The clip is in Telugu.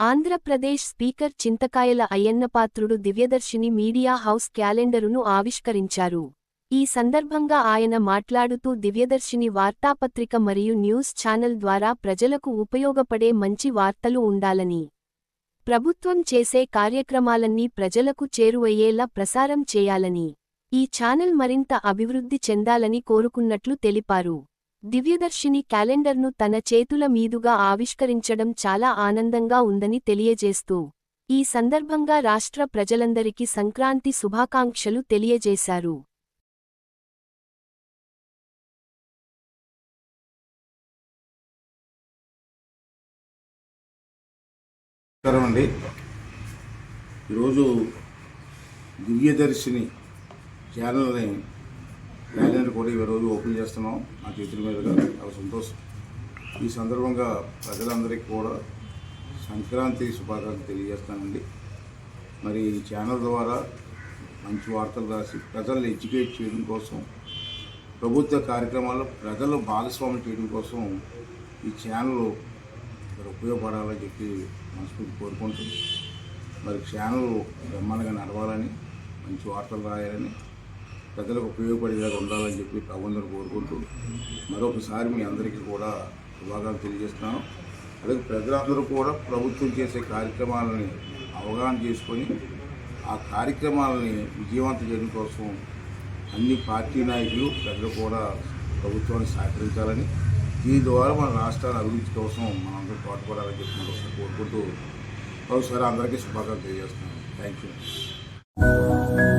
Andhra Pradesh speaker Chintakayala Ayyannapatrudu Divyadarshini media house క్యాలెండరును ఆవిష్కరించారు. ఈ సందర్భంగా ఆయన మాట్లాడుతూ దివ్యదర్శిని వార్తాపత్రిక మరియు న్యూస్ ఛానల్ ద్వారా ప్రజలకు ఉపయోగపడే మంచి వార్తలు ఉండాలని ప్రభుత్వం చేసే కార్యక్రమాలన్నీ ప్రజలకు చేరువయ్యేలా ప్రసారం చేయాలని ఈ ఛానల్ మరింత అభివృద్ధి చెందాలని కోరుకున్నట్లు తెలిపారు. దివ్యదర్శిని క్యాలెండర్ను తన చేతుల మీదుగా ఆవిష్కరించడం చాలా ఆనందంగా ఉందని తెలియజేస్తూ ఈ సందర్భంగా రాష్ట్ర ప్రజలందరికీ సంక్రాంతి శుభాకాంక్షలు తెలియజేశారు. నమస్కారం అండి. ఈరోజు దివ్యదర్శిని ఛానల్ని క్యాలెండర్ కూడా ఈరోజు ఓపెన్ చేస్తున్నాం. ఆ చేతుల మీదుగా చాలా సంతోషం. ఈ సందర్భంగా ప్రజలందరికీ కూడా సంక్రాంతి శుభాకాంక్షలు తెలియజేస్తానండి. మరి ఈ ఛానల్ ద్వారా మంచి వార్తలు రాసి ప్రజల్ని ఎడ్యుకేట్ చేయడం కోసం ప్రభుత్వ కార్యక్రమాల్లో ప్రజలు భాగస్వామ్యం చేయడం కోసం ఈ ఛానల్ మరి ఉపయోగపడాలని చెప్పి మనస్ఫూర్తి కోరుకుంటుంది మరి ఛానల్ బ్రహ్మాండంగా నడవాలని మంచి వార్తలు రాయాలని ప్రజలకు ఉపయోగపడేలాగా ఉండాలని చెప్పి ప్రభుత్వం కోరుకుంటూ మరొకసారి మీ అందరికీ కూడా శుభాకాంక్షలు తెలియజేస్తున్నాను. అలాగే ప్రజలందరూ కూడా ప్రభుత్వం చేసే కార్యక్రమాలని అవగాహన చేసుకొని ఆ కార్యక్రమాలని విజయవంతం చేయడం కోసం అన్ని పార్టీ నాయకులు ప్రజలు కూడా ప్రభుత్వాన్ని సహకరించాలని దీని ద్వారా మన రాష్ట్రాల అభివృద్ధి కోసం మనందరూ పాటుపడాలని చెప్పి మరొకసారి కోరుకుంటూ మరోసారి అందరికీ శుభాకాంక్షలు తెలియజేస్తున్నాను. Thank you